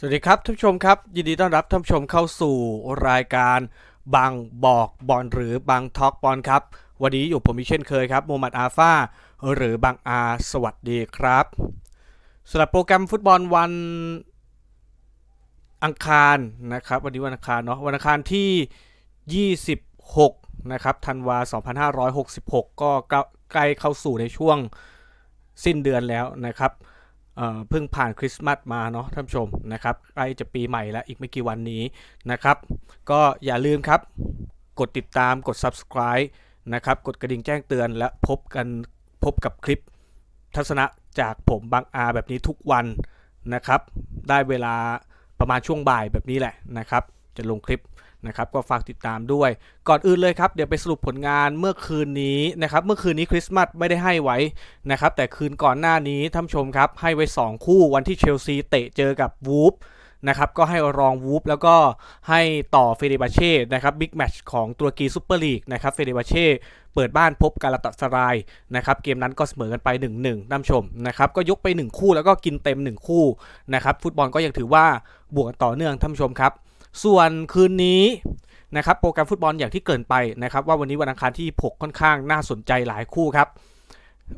สวัสดีครับท่านผู้ชมครับ ยินดีต้อนรับท่านผู้ชมเข้าสู่รายการบางบอกบอลหรือบางทอล์กบอลครับ วันนี้อยู่ผมอีกเช่นเคยครับโมฮัมหมัดอาฟาหรือบางอาสวัสดีครับสำหรับโปรแกรมฟุตบอลวันอังคารนะครับ วันนี้วันอังคารเนาะวันอังคารที่ 26 นะครับธันวา 2566 ก็ใกล้เข้าสู่ในช่วงสิ้นเดือนแล้วนะครับ เพิ่งผ่านคริสต์มาสมาเนาะท่านผู้ชมนะครับใกล้จะปีใหม่แล้วอีกไม่กี่วันนี้นะครับ ก็อย่าลืมครับกดติดตามกด subscribe นะครับกดกระดิ่งแจ้งเตือนและพบกันพบกับคลิปทัศนะจากผมบางอาแบบนี้ทุกวันนะครับ ได้เวลาประมาณช่วงบ่ายแบบนี้แหละนะครับ จะลงคลิป นะครับก็ฝากติดตามด้วย ก่อนอื่นเลยครับเดี๋ยวไปสรุปผลงานเมื่อคืนนี้นะครับเมื่อคืนนี้คริสต์มาสไม่ได้ให้ไว้นะครับแต่คืนก่อนหน้านี้ท่านชมครับให้ไว้ 2 คู่วันที่เชลซีเตะเจอกับวูฟนะครับก็ให้รองวูฟแล้วก็ให้ต่อเฟเดบาเช่นะครับบิ๊กแมตช์ของตุรกีซูเปอร์ลีกนะครับเฟเดบาเช่เปิดบ้านพบกาลาตัสรายนะครับเกมนั้นก็เสมอกันไป 1-1ท่านชมนะครับก็ยกไป 1 คู่แล้วก็กินเต็ม 1 คู่นะครับฟุตบอลก็ยังถือว่าบวกต่อเนื่องท่านชมครับ ส่วนคืนนี้นะครับโปรแกรมฟุตบอลอย่างที่เกินไปนะครับว่าวันนี้วันอังคารที่ 6 ค่อนข้างน่าสนใจหลายคู่ครับ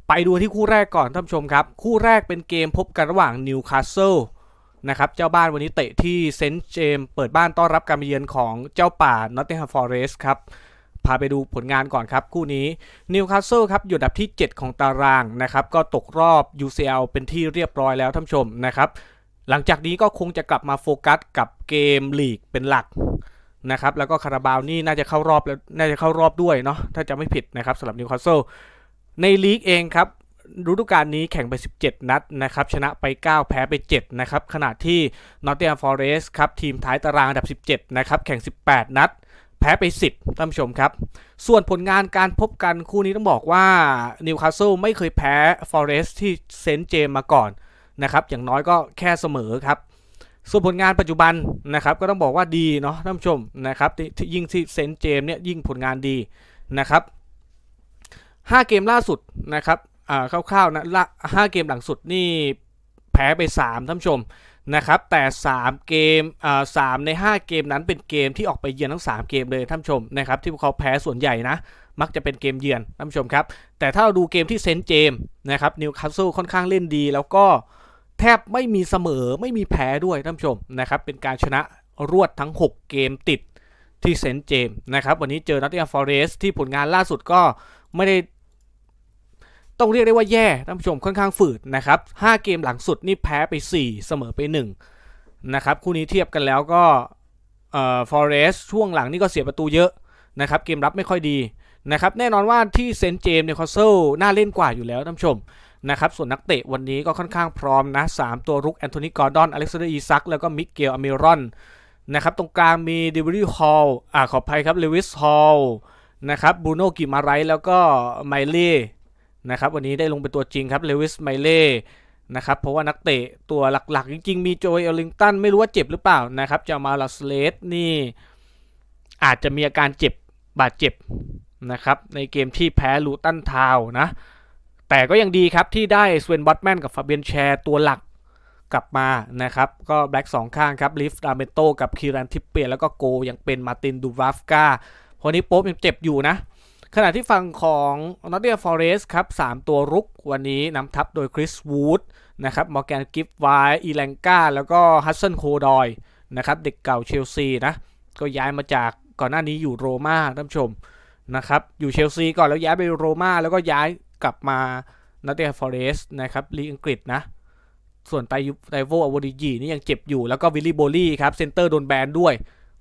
ไปดูที่คู่แรกก่อนท่านผู้ชมครับ คู่แรกเป็นเกมพบกันระหว่างนิวคาสเซิลนะครับเจ้าบ้านวันนี้เตะที่เซนต์เจมเปิดบ้านต้อนรับการเยือนของเจ้าป่านอตติงแฮมฟอร์เรสครับพาไปดูผลงานก่อนครับ คู่นี้นิวคาสเซิลครับอยู่อันดับที่ 7 ของตารางนะครับ ก็ตกรอบ UCL เป็นที่เรียบร้อยแล้วท่านผู้ชมนะครับ หลังจากนี้ก็คงจะกลับมาโฟกัสกับเกมลีกเป็นหลักนะครับ แล้วก็คาราบาวนี่น่าจะเข้ารอบแล้วน่าจะเข้ารอบด้วยเนาะถ้าจะไม่ผิดนะครับสำหรับนิวคาสเซิลในลีกเองครับฤดูกาลนี้แข่งไป 17 นัดนะครับ ชนะไป 9 แพ้ไป 7 นะครับ ขณะที่ Nottingham Forest ครับทีมท้ายตารางอันดับ 17 นะครับ แข่ง 18 นัด แพ้ไป 10ท่านผู้ชมครับ ส่วนผลงานการพบกันคู่นี้ต้องบอกว่านิวคาสเซิลไม่เคยแพ้ Forest ที่เซนต์เจมมาก่อน นะครับอย่างน้อยก็แค่เสมอครับส่วนผลงานปัจจุบันนะครับก็ต้องบอกว่าดีเนาะท่านผู้ชมนะครับยิ่งที่เซนต์เจมเนี่ยยิ่งผลงานดีนะครับ5เกมล่าสุดนะครับอ่าคร่าวๆนะละ5เกมหลังสุดนี่แพ้ไป 3ท่านผู้ชมนะครับแต่ 3 เกมอ่าสามใน 5 เกมนั้นเป็นเกมที่ออกไปเยือนทั้ง 3 เกมเลยท่านผู้ชมนะครับที่พวกเขาแพ้ส่วนใหญ่นะมักจะเป็นเกมเยือนท่านผู้ชมครับแต่ถ้าเราดูเกมที่เซนต์เจมนะครับนิวคาสเซิลค่อนข้างเล่นดีแล้วก็ แทบไม่มีเสมอไม่มีแพ้ด้วยท่านผู้ชมนะครับเป็นการชนะรวดทั้ง 6 เกมติดที่เซนต์เจมส์นะครับวันนี้เจอนอตติงแฮมฟอเรสที่ผลงานล่าสุดก็ไม่ได้ ต้องเรียกได้ว่าแย่ท่านผู้ชมค่อนข้างฝืดนะครับ5เกมหลังสุดนี่แพ้ไป 4 เสมอไป 1 นะครับ คู่นี้เทียบกันแล้วก็เอ่อฟอเรสช่วงหลังนี่ก็เสียประตูเยอะนะครับเกมรับไม่ค่อยดีนะครับแน่นอนว่าที่เซนต์เจมส์เนี่ยคาสเซิลน่าเล่นกว่าอยู่แล้วท่านผู้ชม นะครับส่วนนักเตะวันนี้ก็ค่อนข้างพร้อมนะ3ตัวรุกแอนโทนีกอร์ดอนอเล็กซานเดอร์อีซักแล้วก็มิเกลอเมรอนนะครับตรงกลางมีดิวริฮอลอ่าขออภัยครับเลวิสฮอลนะครับบูโนกิมาไรแล้วก็ไมเล่นะครับวันนี้ได้ลงเป็นตัวจริงครับเลวิสไมเล่นะครับเพราะว่านักเตะตัวหลักๆ จริง ๆ มีโจเอลลิงตันไม่รู้ว่าเจ็บหรือเปล่านะครับจะมาลาสเลสนี่อาจจะมีอาการเจ็บบาดเจ็บนะครับในเกมที่แพ้ลูตันทาวนะ แต่ก็ยังดีครับที่ได้สเวนบอตแมนกับฟาเบียนแชร์ตัวหลักกลับมานะครับ ก็แบล็กสองข้างครับลิฟดาเมโตกับคีรันทิปเปียแล้วก็โกยังเป็นมาตินดูวาฟกาพอนี้โป๊บยังเจ็บอยู่นะ ขณะที่ฝั่งของ Nottingham Forest ครับ 3 ตัวรุกวันนี้นำทัพโดยคริสวูดนะครับมอร์แกนกิฟไวอีแลงกาแล้วก็ฮัสเซนโคดอยนะครับเด็กเก่าเชลซีนะ ก็ย้ายมาจากก่อนหน้านี้อยู่โรม่าท่านผู้ชมนะครับอยู่เชลซีก่อนแล้วย้ายไปโรม่าแล้วก็ย้าย กลับมา Nottingham Forest นะครับลีอังกฤษนะ ส่วนไตไตโวอวอดิจีนี่ยังเจ็บอยู่แล้วก็วิลลี่โบลี่ครับเซนเตอร์โดนแบนด้วย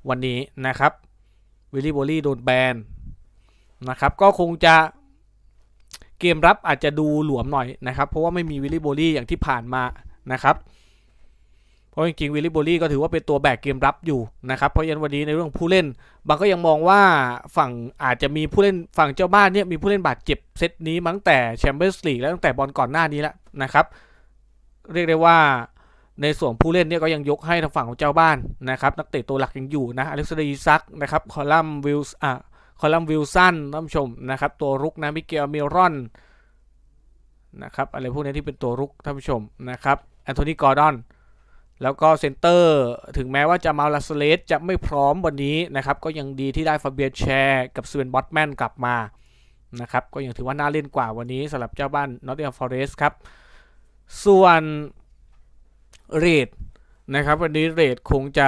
วันนี้นะครับวิลลี่โบลี่โดนแบนนะครับก็คงจะเกมรับอาจจะดูหลวมหน่อยนะครับ เพราะว่าไม่มีวิลลี่โบลี่อย่างที่ผ่านมานะครับ ราะจริงๆวิลลี่โบลี่ก็ถือว่าเป็นตัวแบกเกมรับอยู่นะครับเพราะยันวันนี้ในเรื่องผู้เล่น บางก็ยังมองว่าฝั่งอาจจะมีผู้เล่นฝั่งเจ้าบ้านเนี่ยมีผู้เล่นบาดเจ็บเซตนี้มั้งแต่แชมเปี้ยนส์ลีกแล้วตั้งแต่บอลก่อนหน้านี้แล้วนะครับ เรียกได้ว่าในส่วนผู้เล่นเนี่ยก็ยังยกให้ทางฝั่งของเจ้าบ้านนะครับ นักเตะตัวหลักยังอยู่นะอเล็กซานเดอร์อีซักนะครับคอลัมวิลส์อะคอลัมวิลสันท่านผู้ชมนะครับตัวรุกนะมิเกลมิรอนนะครับอะไรพวกนี้ที่เป็นตัวรุกท่านผู้ชมนะครับแอนโทนีกอร์ดอน แล้วก็เซนเตอร์ถึงแม้ว่าจะมาลาสเลสจะไม่พร้อมวันนี้นะครับ ก็ยังดีที่ได้ฟาเบียนแชร์กับสเวนบอตแมนกลับมานะครับ ก็ยังถือว่าน่าเล่นกว่าวันนี้สำหรับเจ้าบ้านนอตติงแฮมฟอเรสต์ครับ ส่วนเรดนะครับ วันนี้เรดคงจะ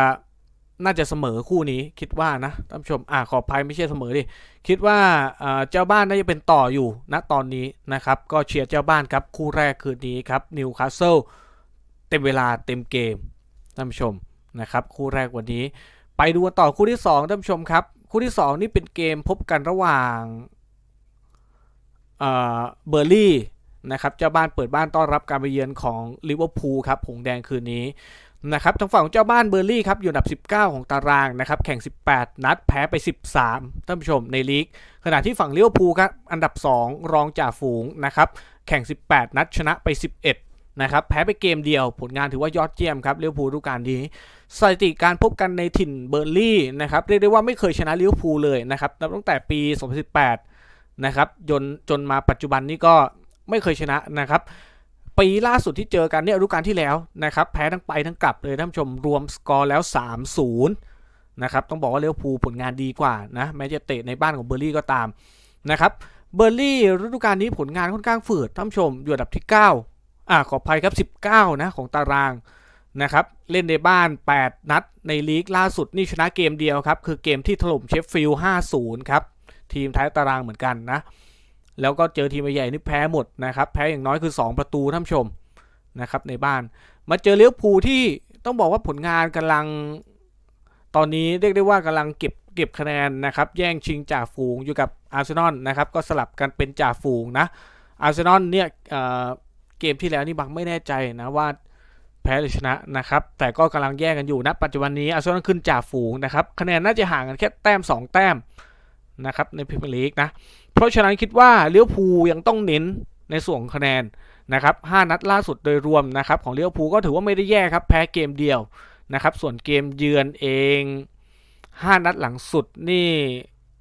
น่าจะเสมอคู่นี้คิดว่านะท่านผู้ชมอ่าขออภัยไม่ใช่เสมอดิคิดว่าเจ้าบ้านน่าจะเป็นต่ออยู่ณตอนนี้นะครับ ก็เชียร์เจ้าบ้านครับ คู่แรกคืนนี้ครับนิวคาสเซิล เต็มเวลาเต็มเกมท่านผู้ชมนะครับคู่แรกวันนี้ ไปดูต่อคู่ที่2ท่านผู้ชมครับ คู่ที่ 2 นี่เป็นเกมพบกันระหว่างเบอร์ลี่นะครับเจ้าบ้านเปิดบ้านต้อนรับการไปเยือนของลิเวอร์พูลครับหงแดงคืนนี้นะครับทางฝั่งของเจ้าบ้านเบอร์ลี่ครับอยู่อันดับ 19 ของตารางนะครับแข่ง 18 นัดแพ้ไป 13ท่านผู้ชมในลีก ขณะที่ฝั่งลิเวอร์พูลครับอันดับ 2 รองจ่าฝูงนะครับแข่ง 18 นัดชนะไป 11 นะครับแพ้ไปเกมเดียว ผลงานถือว่ายอดเยี่ยมครับลิเวอร์พูลฤดูกาลนี้สถิติการพบกันในถิ่นเบอร์ลี่นะครับเรียกได้ว่าไม่เคยชนะลิเวอร์พูลเลยนะครับนับตั้งแต่ปี 2018 นะครับจนจนมาปัจจุบันนี้ก็ไม่เคยชนะนะครับปีล่าสุดที่เจอกันเนี่ยฤดูกาลที่แล้วนะครับแพ้ทั้งไปทั้งกลับเลยท่านผู้ชมรวมสกอร์แล้ว 3-0นะครับต้องบอกว่าเลี้ยวภูผลงานดีกว่านะแม้จะเตะในบ้านของเบอร์ลี่ก็ตามนะครับเบอร์ลี่ฤดูกาลนี้ผลงานค่อนข้างฝืดท่านผู้ชมอยู่อันดับที่ 9 อ่าขออภัยครับ 19 นะ ของตารางนะครับ เล่นในบ้าน 8 นัดในลีกล่าสุดนี่ชนะเกมเดียวครับ คือเกมที่ถล่มเชฟฟิลด์5-0 ครับ ทีมท้ายตารางเหมือนกันนะ แล้วก็เจอทีมใหญ่ๆนี่แพ้หมดนะครับ แพ้อย่างน้อยคือ 2 ประตูท่านชมนะครับในบ้าน มาเจอเลี้ยวภูที่ต้องบอกว่าผลงานกำลัง ตอนนี้เรียกได้ว่ากำลังเก็บเก็บคะแนนนะครับ แย่งชิงจ่าฝูงอยู่กับอาร์เซนอลนะครับ ก็สลับกันเป็นจ่าฝูงนะ อาร์เซนอลเนี่ย เกมที่แล้วนี่บังไม่แน่ใจนะว่าแพ้หรือชนะนะครับ แต่ก็กำลังแย่งกันอยู่นะ ปัจจุบันนี้อาร์เซนอลขึ้นจ่าฝูงนะครับ คะแนนน่าจะห่างกันแค่แต้ม 2 แต้มนะครับในพรีเมียร์ลีกนะ เพราะฉะนั้นคิดว่าเลี้ยวภูยังต้องเน้นในส่วนคะแนนนะครับ5นัดล่าสุดโดยรวมนะครับของเลี้ยวภูก็ถือว่าไม่ได้แย่ครับ แพ้เกมเดียวนะครับ ส่วนเกมเยือนเอง 5 นัดหลังสุดนี่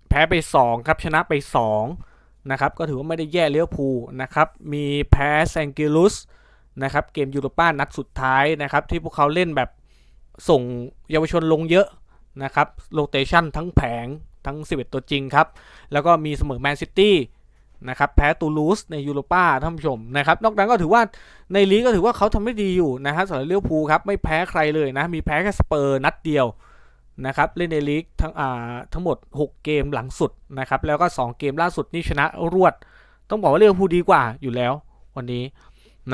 แพ้ไป 2 ครับชนะไป 2 นะครับก็ถือว่าไม่ได้แย่เลี้ยวภูนะครับมีแพ้แซงกิลุสนะครับเกมยูโรป้านัดสุดท้ายนะครับที่พวกเขาเล่นแบบส่งเยาวชนลงเยอะนะครับโรเตชันทั้งแผงทั้ง 11 ตัวจริงครับ แล้วก็มีเสมอแมนซิตี้นะครับแพ้ตูลูสในยูโรป้าท่านผู้ชมนะครับ นอกนั้นก็ถือว่าในลีกก็ถือว่าเขาทำได้ดีอยู่นะฮะสำหรับเลี้ยวภูครับไม่แพ้ใครเลยนะ มีแพ้แค่สเปอร์นัดเดียว นะครับเล่นในลีกทั้งอ่าทั้งหมด 6 เกมหลังสุดนะครับแล้วก็ 2 เกมล่าสุดนี่ชนะรวด ต้องบอกว่าเลี้ยวภูดีกว่าอยู่แล้ววันนี้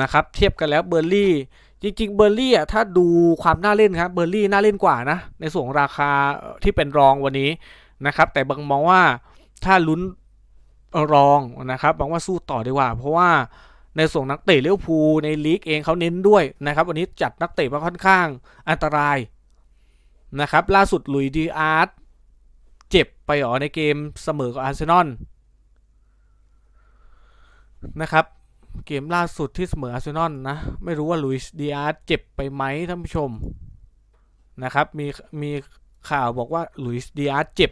นะครับเทียบกันแล้วเบอร์ลี่จริงๆเบอร์ลี่อะถ้าดูความน่าเล่นครับเบอร์ลี่น่าเล่นกว่านะในส่วนของราคาที่เป็นรองวันนี้นะครับแต่บางมองว่าถ้าลุ้นรองนะครับบางว่าสู้ต่อดีกว่า เพราะว่าในส่วนนักเตะเลี้ยวภูในลีกเองเขาเน้นด้วยนะครับวันนี้จัดนักเตะมาค่อนข้างอันตราย นะครับ ล่าสุดหลุยดีอาร์ตเจ็บไปอ๋อในเกมเสมอกับอาร์เซนอลนะครับ เกมล่าสุดที่เสมออาร์เซนอลนะ ไม่รู้ว่าหลุยดีอาร์ตเจ็บไปไหมท่านผู้ชมนะครับมีมีข่าวบอกว่าหลุยดีอาร์ตเจ็บ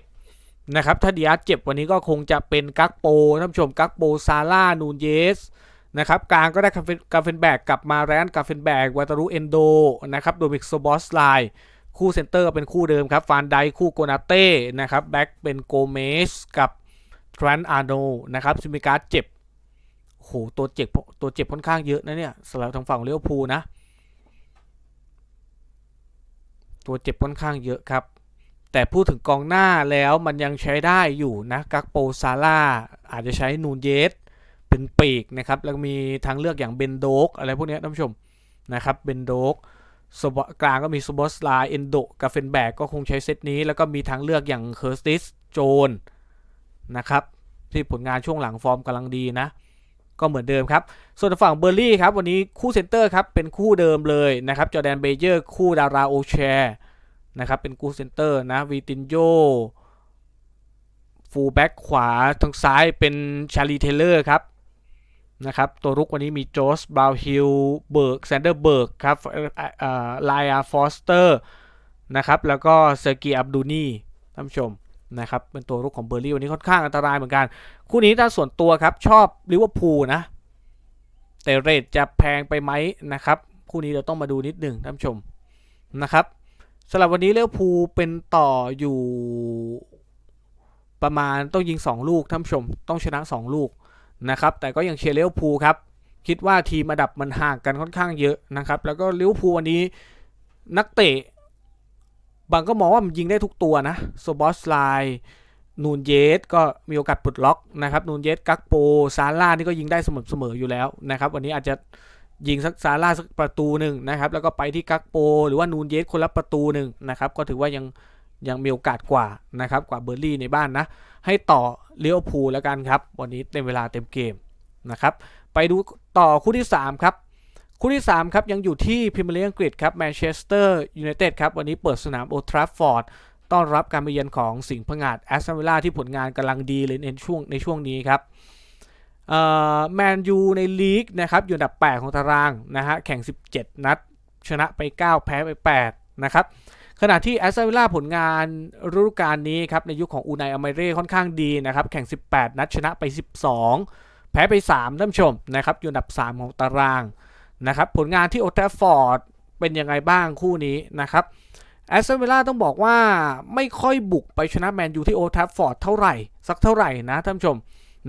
นะครับถ้าดีอาร์ตเจ็บวันนี้ก็คงจะเป็นกักโปท่านผู้ชมกักโปซาร่านูนเยสนะครับกลางก็ได้กาเฟนกาเฟแบกกลับมาแรนกาเฟนแบกวาตารุเอนโดนะครับโดมิกโซบอสไล คู่เซนเตอร์เป็นคู่เดิมครับฟานไดคู่โกนาเต้นะครับแบ็กเป็นโกเมสกับทรันอาร์โนนะครับซิมิการ์เจ็บโอ้โหตัวเจ็บตัวเจ็บค่อนข้างเยอะนะเนี่ยสำหรับทางฝั่งเลี้ยวภูลนะ ตัวเจ็บค่อนข้างเยอะครับ แต่พูดถึงกองหน้าแล้วมันยังใช้ได้อยู่นะกักโปซาร่าอาจจะใช้นูนเยสเป็นปีกนะครับ แล้วมีทางเลือกอย่างเบนโดกอะไรพวกนี้ท่านผู้ชมนะครับเบนโดก กลางก็มีซูบอสไลเอนโดกับเฟนแบกก็คงใช้เซตนี้ แล้วก็มีทางเลือกอย่างเคอร์สติสโจนนะครับ ที่ผลงานช่วงหลังฟอร์มกำลังดีนะ ก็เหมือนเดิมครับ ส่วนฝั่งเบอร์ลี่ครับ วันนี้คู่เซนเตอร์ครับ เป็นคู่เดิมเลยนะครับจอแดนเบเยอร์คู่ดาราโอแชร์นะครับ เป็นกูเซนเตอร์นะวีตินโยฟูลแบ็กขวาทางซ้ายเป็นชาลีเทเลอร์ครับ นะครับ ตัวรุกวันนี้มีโจสบราวฮิลเบิร์กแซนเดอร์เบิร์กครับไลอาฟอสเตอร์นะครับ แล้วก็เซอร์กีอับดูนีท่านผู้ชมนะครับ เป็นตัวรุกของเบอร์ลี่วันนี้ค่อนข้างอันตรายเหมือนกัน คู่นี้ถ้าส่วนตัวครับ ชอบลิเวอร์พูลนะ แต่เรทจะแพงไปไหมนะครับ คู่นี้เราต้องมาดูนิดหนึ่งท่านผู้ชมนะครับสำหรับวันนี้เลี้ยวภูลเป็นต่ออยู่ประมาณต้องยิง 2 ลูกท่านผู้ชม ต้องชนะ 2 ลูก นะครับแต่ก็ยังเชียร์เลี้ยวภูครับคิดว่าทีมระดับมันห่างกันค่อนข้างเยอะนะครับ แล้วก็เลี้วภูลวันนี้นักเตะ บางก็มองว่ามันยิงได้ทุกตัวนะโซบอสไลนูนเยสก็มีโอกาสปลดล็อกนะครับนูนเยสกักโปซาร่านี่ก็ยิงได้เสมอเสมออยู่แล้วนะครับ วันนี้อาจจะยิงสักซาร่าสักประตูหนึ่งนะครับ แล้วก็ไปที่กักโป หรือว่านูนเยสคนละประตูหนึ่งนะครับ ก็ถือว่ายัง ยังมีโอกาสกว่านะครับกว่าเบอร์ลี่ในบ้านนะ ให้ต่อเลี้ยวภูแล้วกันครับ วันนี้เต็มเวลาเต็มเกมนะครับ ไปดูต่อคู่ที่ 3 ครับ คู่ที่ 3 ครับ ยังอยู่ที่พรีเมียร์ลีกอังกฤษครับแมนเชสเตอร์ยูไนเต็ดครับ วันนี้เปิดสนามโอทราฟฟอร์ดต้อนรับการมาเยือนของสิงห์พงาดแอสตันวิลล่าที่ผลงานกำลังดีเลยในช่วงในช่วงนี้ครับแมนยูในลีกนะครับอยู่อันดับ 8 ของตารางนะฮะแข่ง 17 นัด ชนะไป 9 แพ้ไป 8 นะครับ ขณะที่แอสตันวิลล่าผลงานฤดูกาลนี้ครับในยุคของอูนายอเมเร่ค่อนข้างดีนะครับแข่ง 18 นัดชนะไป 12 แพ้ไป3ท่านชมนะครับอยู่อันดับ 3 ของตารางนะครับผลงานที่โอทราฟอร์ดเป็นยังไงบ้างคู่นี้นะครับแอสตันวิลล่าต้องบอกว่าไม่ค่อยบุกไปชนะแมนยูที่โอทราฟอร์ดเท่าไหร่ สักเท่าไหร่นะท่านผู้ชม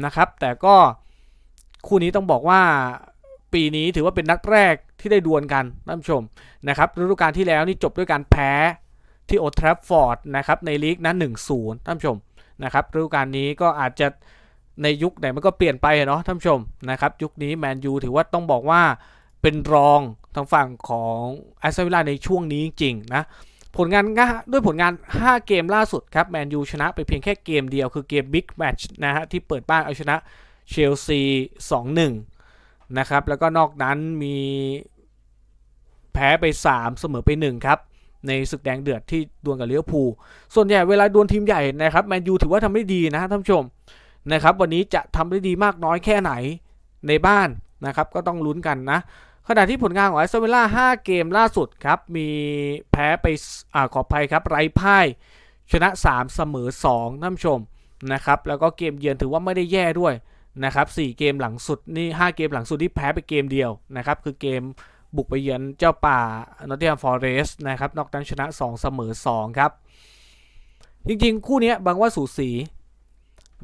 นะครับ แต่ก็คู่นี้ต้องบอกว่า ปีนี้ถือว่าเป็นนัดแรกที่ได้ดวลกันท่านผู้ชมนะครับฤดูกาลที่แล้วนี่จบด้วยการแพ้ที่โอทราฟอร์ดนะครับในลีกนั้น1-0ท่านผู้ชมนะครับฤดูกาลนี้ก็อาจจะในยุคไหนมันก็เปลี่ยนไปเนาะท่านผู้ชมนะครับยุคนี้แมนยูถือว่าต้องบอกว่าเป็นรองทางฝั่งของแอสตันวิลล่าในช่วงนี้จริงๆนะผลงานด้วยผลงาน 5 เกมล่าสุดครับแมนยูชนะไปเพียงแค่เกมเดียวคือเกมบิ๊กแมตช์นะฮะที่เปิดบ้านเอาชนะเชลซี 2-1 นะครับ แล้วก็นอกนั้นมีแพ้ไป 3 เสมอไป 1 ครับ ในศึกแดงเดือดที่ดวลกับเลี้ยวภูส่วนใหญ่เวลาดวลทีมใหญ่นะครับแมนยูถือว่าทำได้ดีนะท่านผู้ชมนะครับ วันนี้จะทำได้ดีมากน้อยแค่ไหนในบ้านนะครับ ก็ต้องลุ้นกันนะขณะที่ผลงานของแอสตันวิลล่า5 เกมล่าสุดครับ มีแพ้ไปอ่าขออภัยครับ ไร้พ่าย ชนะ 3 เสมอ2ท่านผู้ชมนะครับ แล้วก็เกมเยือนถือว่าไม่ได้แย่ด้วย นะครับ4เกมหลังสุดนี่5เกมหลังสุดที่แพ้ไปเกมเดียวนะครับคือเกมบุกไปเยือนเจ้าป่านอตติงแฮมฟอเรสต์นะครับนอกนั้นชนะ 2 เสมอ 2 ครับ จริงๆ คู่นี้บางว่าสูสี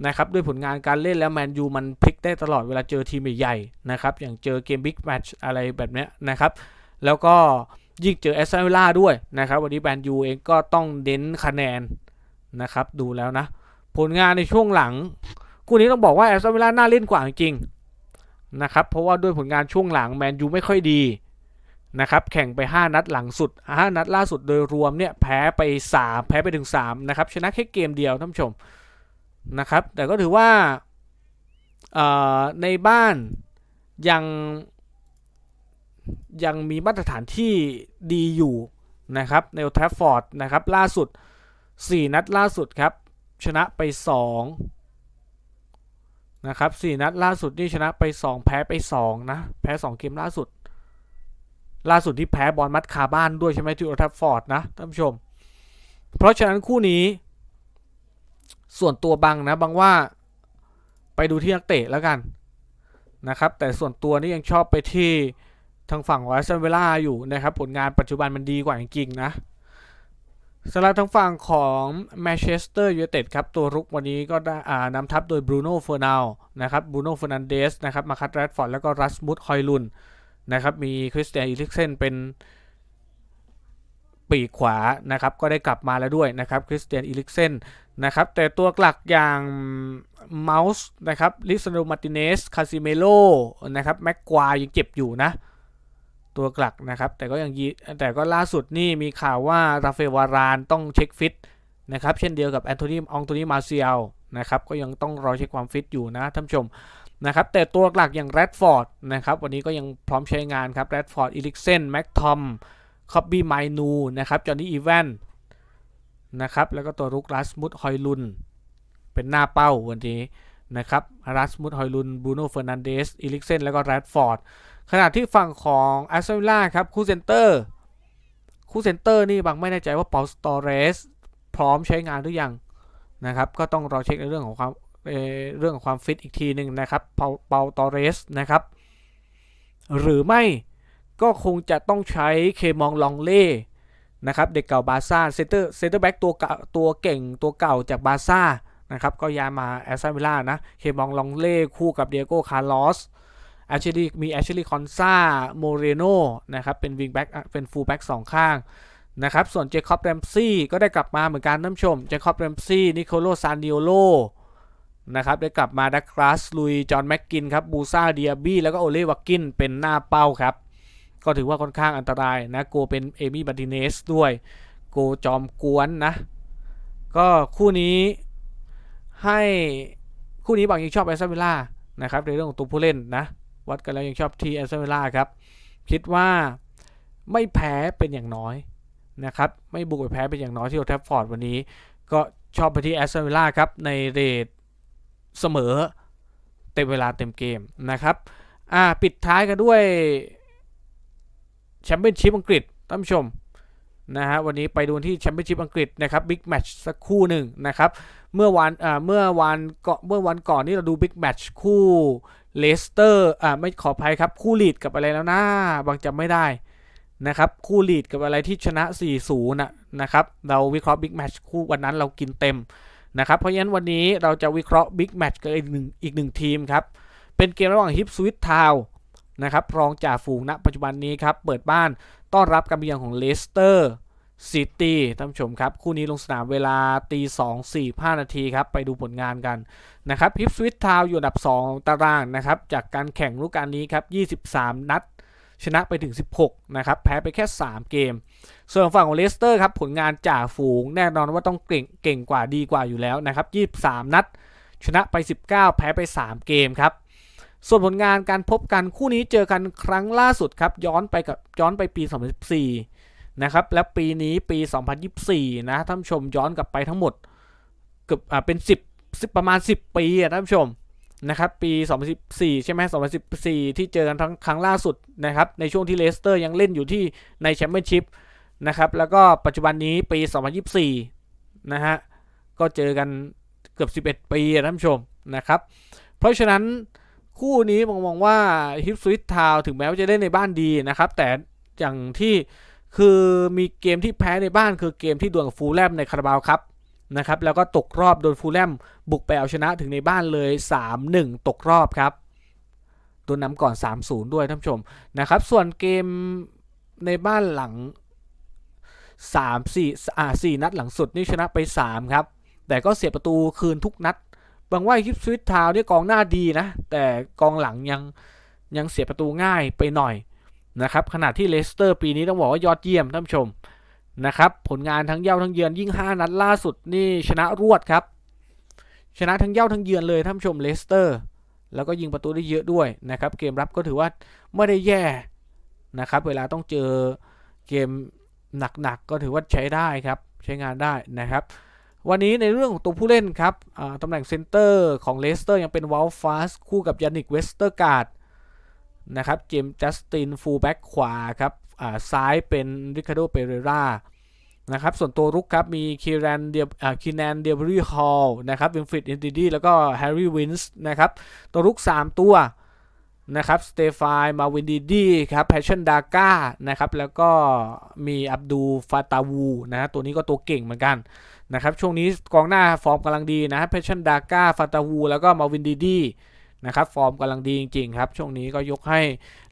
นะครับด้วยผลงานการเล่นแล้วแมนยูมันพลิกได้ตลอดเวลาเจอทีมใหญ่ๆนะครับอย่างเจอเกมบิ๊กแมตช์อะไรแบบนี้นะครับ แล้วก็ยิ่งเจอแอสตันวิลล่าด้วยนะครับ วันนี้แมนยูเองก็ต้องเน้นคะแนนนะครับ ดูแล้วนะ ผลงานในช่วงหลัง คู่นี้ต้องบอกว่าแอสตันวิลล่าน่าเล่นกว่าจริงๆนะครับ เพราะว่าด้วยผลงานช่วงหลังแมนยูไม่ค่อยดีนะครับแข่งไป 5 นัดหลังสุด 5 นัดล่าสุดโดยรวมเนี่ยแพ้ไป 3 แพ้ไปถึง3นะครับชนะแค่เกมเดียวท่านผู้ชมนะครับแต่ก็ถือว่าในบ้านยังยังมีมาตรฐานที่ดีอยู่นะครับในโอทฟฟอร์ดนะครับล่าสุด 4 นัดล่าสุดครับชนะไป 2 นะครับ4นัดล่าสุดนี่ชนะไป 2 แพ้ไป 2 นะ แพ้ 2 เกมล่าสุด ล่าสุดที่แพ้บอลมัดคาบ้านด้วยใช่ไหมที่โอทราฟฟอร์ดนะท่านผู้ชม เพราะฉะนั้นคู่นี้ ส่วนตัวบังนะบังว่าไปดูที่นักเตะแล้วกันนะครับ แต่ส่วนตัวนี่ยังชอบไปที่ทางฝั่งของแอสตันเวล่าอยู่นะครับ ผลงานปัจจุบันมันดีกว่าจริงๆนะ สำหรับทางฝั่งของแมนเชสเตอร์ยูไนเต็ดครับ ตัวรุกวันนี้ก็ได้นำทัพโดยบรูโน่เฟอร์นัลนะครับบรูโน่เฟอร์นันเดสนะครับมาคัตแรดฟอร์ดแล้วก็รัสมุดฮอยลุนนะครับมีคริสเตียนอีลิกเซนเป็นปีกขวานะครับก็ได้กลับมาแล้วด้วยนะครับคริสเตียนอีลิกเซนนะครับแต่ตัวหลักอย่างเมาส์นะครับลิซานโดมาติเนสคาซิเมโลนะครับแม็กควายยังเจ็บอยู่นะ ตัวหลักนะครับ แต่ก็ยังแต่ก็ล่าสุดนี่มีข่าวว่าราเฟวารานต้องเช็คฟิตนะครับเช่นเดียวกับแอนโทนีองโตนีมาเซียลนะครับก็ยังต้องรอเช็คความฟิตอยู่นะท่านผู้ชมนะครับแต่ตัวหลักอย่างแรดฟอร์ดนะครับวันนี้ก็ยังพร้อมใช้งานครับแรดฟอร์ดอีลิกเซนแม็กทอมคอบบี้ไมนูนะครับจอห์นนี่อีแวนนะครับแล้วก็ตัวรุกรัสมุดฮอยลุน เป็นหน้าเป้าวันนี้นะครับรัสมุดฮอยลุนบูโน่เฟอร์นันเดสอีลิกเซนแล้วก็แรดฟอร์ด ขณะที่ฝั่งของแอสตันวิลล่าครับคู่เซนเตอร์คู่เซนเตอร์นี่บางไม่แน่ใจว่าเปาสตอเรสพร้อมใช้งานหรือยังนะครับ ก็ต้องรอเช็คในเรื่องของความเรื่องของความฟิตอีกทีหนึ่งนะครับเปาเปาตอเรสนะครับ หรือไม่ก็คงจะต้องใช้เคมองลองเล่นะครับ เด็กเก่าบาซ่าเซนเตอร์เซนเตอร์แบ็กตัวเก่าตัวเก่งตัวเก่าจากบาซ่านะครับ ก็ย้ายมาแอสตันวิลล่านะ เคมองลองเล่คู่กับเดียโก้คาร์ลอส แอชลีมีแอชลีคอนซาโมเรโนนะครับ เป็นวิงแบ็กเป็นฟูลแบ็กสองข้างนะครับ ส่วนเจคอบแรมซี่ก็ได้กลับมาเหมือนกันท่านผู้ชม เจคอบแรมซี่นิโคโลซานดิโอโลนะครับ ได้กลับมาดักกราสลุย จอห์นแม็กกินครับ บูซาเดียบี้ แล้วก็โอเลวักกิน เป็นหน้าเป้าครับ ก็ถือว่าค่อนข้างอันตรายนะ โกเป็นเอมี่บัติเนสด้วย โกจอมกวนนะ ก็คู่นี้ให้คู่นี้บางยังชอบแอสตันวิลล่านะครับในเรื่องของตัวผู้เล่นนะ วัดกันแล้วยังชอบทีแอสตันวิลล่าครับ คิดว่าไม่แพ้เป็นอย่างน้อยนะครับ ไม่บุกไปแพ้เป็นอย่างน้อยที่โอลด์แทฟฟอร์ดวันนี้ ก็ชอบไปที่แอสตันวิลล่าครับ ในเรทเสมอเต็มเวลาเต็มเกมนะครับ อ่า ปิดท้ายกันด้วยแชมเปี้ยนชิพอังกฤษท่านผู้ชม นะฮะวันนี้ไปดูที่แชมเปี้ยนชิพอังกฤษนะครับบิ๊กแมตช์สักคู่หนึ่งนะครับเมื่อวันเมื่อวันก่อนเมื่อวันก่อนนี่เราดูบิ๊กแมตช์คู่เลสเตอร์อ่าไม่ขออภัยครับคู่ลีดกับอะไรแล้วนะบางจำไม่ได้นะครับคู่ลีดกับอะไรที่ชนะ 4-0นะนะครับเราวิเคราะห์บิ๊กแมตช์คู่วันนั้นเรากินเต็มนะครับเพราะฉะนั้นวันนี้เราจะวิเคราะห์บิ๊กแมตช์กับอีกหนึ่งอีกหนึ่งทีมครับเป็นเกมระหว่างฮิปสวิตทาวน นะครับรองจ่าฝูงณปัจจุบันนี้ครับ เปิดบ้านต้อนรับการเยือนของเลสเตอร์ซิตี้ท่านผู้ชมครับ คู่นี้ลงสนามเวลาตีสองสี่ห้านาทีครับ ไปดูผลงานกันนะครับฮิปสวิตทาวอยู่อันดับ 2 ตารางนะครับ จากการแข่งฤดูกาลนี้ครับ 23 นัด ชนะไปถึง 16 นะครับ แพ้ไปแค่ 3 เกม ส่วนฝั่งของเลสเตอร์ครับ ผลงานจ่าฝูงแน่นอนว่าต้องเก่งเก่งกว่าดีกว่าอยู่แล้วนะครับ 23 นัด ชนะไป 19 แพ้ไป 3 เกมครับ ส่วนผลงานการพบกันคู่นี้เจอกันครั้งล่าสุดครับย้อนไปกับย้อนไปปี 2014 นะครับ และปีนี้ปี 2024 นะท่านผู้ชมย้อนกลับไปทั้งหมดเกือบอ่าเป็น 10 10 ประมาณ 10 ปีอะท่านผู้ชมนะครับปี 2014 ใช่ไหม2014 ที่เจอกันทั้งครั้งล่าสุดนะครับในช่วงที่เลสเตอร์ยังเล่นอยู่ที่ในแชมเปี้ยนชิพนะครับแล้วก็ปัจจุบันนี้ปี 2024 นะฮะก็เจอกันเกือบ 11 ปีอะท่านผู้ชมนะครับ เพราะฉะนั้น คู่นี้ผมมองว่าฮิปสวิตทาวถึงแม้ว่าจะเล่นในบ้านดีนะครับ แต่อย่างที่คือมีเกมที่แพ้ในบ้านคือเกมที่ดวลกับฟูลแลมในคาราบาวครับนะครับ แล้วก็ตกรอบโดนฟูลแลมบุกไปเอาชนะถึงในบ้านเลย 3-1 ตกรอบครับโดนนำก่อน 3-0 ด้วยท่านผู้ชมนะครับ ส่วนเกมในบ้านหลัง 3 4อ่า4นัดหลังสุดนี่ชนะไป 3 ครับ แต่ก็เสียประตูคืนทุกนัด บางว่าฮิปสวิตทาวเนี่ยกองหน้าดีนะ แต่กองหลังยังยังเสียประตูง่ายไปหน่อยนะครับขณะที่เลสเตอร์ปีนี้ต้องบอกว่ายอดเยี่ยมท่านผู้ชมนะครับ ผลงานทั้งเย้าทั้งเยือนยิ่ง 5 นัดล่าสุดนี่ชนะรวดครับ ชนะทั้งเย้าทั้งเยือนเลยท่านผู้ชมเลสเตอร์ แล้วก็ยิงประตูได้เยอะด้วยนะครับ เกมรับก็ถือว่าไม่ได้แย่นะครับ เวลาต้องเจอเกมหนักๆก็ถือว่าใช้ได้ครับ ใช้งานได้นะครับ วันนี้ในเรื่องของตัวผู้เล่นครับตำแหน่งเซนเตอร์ของเลสเตอร์ยังเป็นวอลฟาสคู่กับยานิกเวสเตอร์การ์ดนะครับเจมส์จัสตินฟูลแบ็กขวาครับซ้ายเป็นริคาโดเปเรรานะครับส่วนตัวรุกครับมีคีแรนเดียคีแนนเดียบรีฮอลนะครับวินฟริดอินติดีแล้วก็แฮร์รี่วินส์นะครับตัวรุก 3 ตัวนะครับสเตฟายมาวินดีดีครับแพชชั่นดาก้านะครับแล้วก็มีอับดูฟาตาวูนะตัวนี้ก็ตัวเก่งเหมือนกัน นะครับช่วงนี้กองหน้าฟอร์มกำลังดีนะแพชชันดาก้าฟาตาวูแล้วก็มาวินดีดีนะครับฟอร์มกำลังดีจริงๆครับ ช่วงนี้ก็ยกให้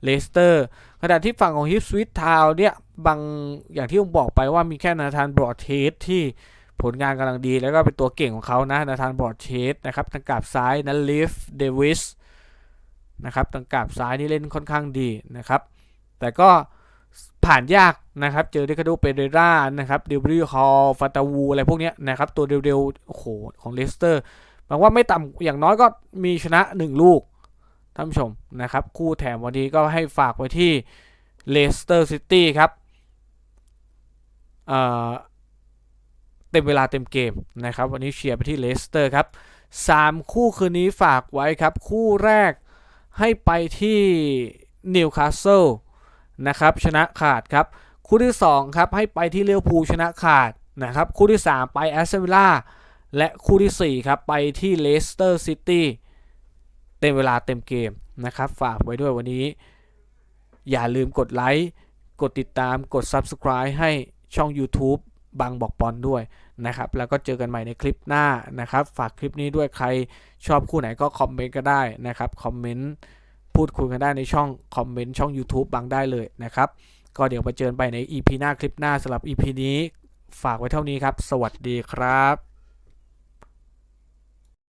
เลสเตอร์ขณะที่ฝั่งของฮิปสวิตทาวเนี่ยบางอย่างที่ผมบอกไปว่ามีแค่นาธานบรอดเทสที่ผลงานกำลังดีแล้วก็เป็นตัวเก่งของเขานะนาธานบรอดเทสนะครับทางกาบซ้ายนั้นลิฟเดวิสนะครับทางกาบซ้ายนี่เล่นค่อนข้างดีนะครับ แต่ก็ ผ่านยากนะครับ เจอเดคาโดเปเรรานะครับเดบริฮอลฟาตาวูอะไรพวกนี้นะครับ ตัวเร็วๆโอ้โหของเลสเตอร์บางว่าไม่ต่ำอย่างน้อยก็มีชนะ 1 ลูกท่านผู้ชมนะครับ คู่แถมวันนี้ก็ให้ฝากไว้ที่เลสเตอร์ซิตี้ครับเเต็มเวลาเต็มเกมนะครับ วันนี้เชียร์ไปที่เลสเตอร์ครับ 3 คู่คืนนี้ฝากไว้ครับ คู่แรกให้ไปที่นิวคาสเซิล นะครับชนะขาดครับคู่ที่2ครับให้ไปที่เลี้ยวภูชนะขาดนะครับคู่ที่ 3 ไปแอสเซนวิลล่าและคู่ที่ 4 ครับ ไปที่เลสเตอร์ซิตี้เต็มเวลาเต็มเกมนะครับ ฝากไว้ด้วยวันนี้ อย่าลืมกดไลค์กดติดตามกด Subscribe ให้ช่อง YouTube บางบอกปอนด้วยนะครับ แล้วก็เจอกันใหม่ในคลิปหน้านะครับ ฝากคลิปนี้ด้วยใครชอบคู่ไหนก็คอมเมนต์ก็ได้นะครับคอมเมนต์ พูดคุยกันได้ในช่องคอมเมนต์ช่อง YouTube บางได้เลยนะครับ ก็เดี๋ยวไปเจอกันไปใน EP หน้าคลิปหน้าสำหรับ EP นี้ฝากไว้เท่านี้ครับ สวัสดีครับ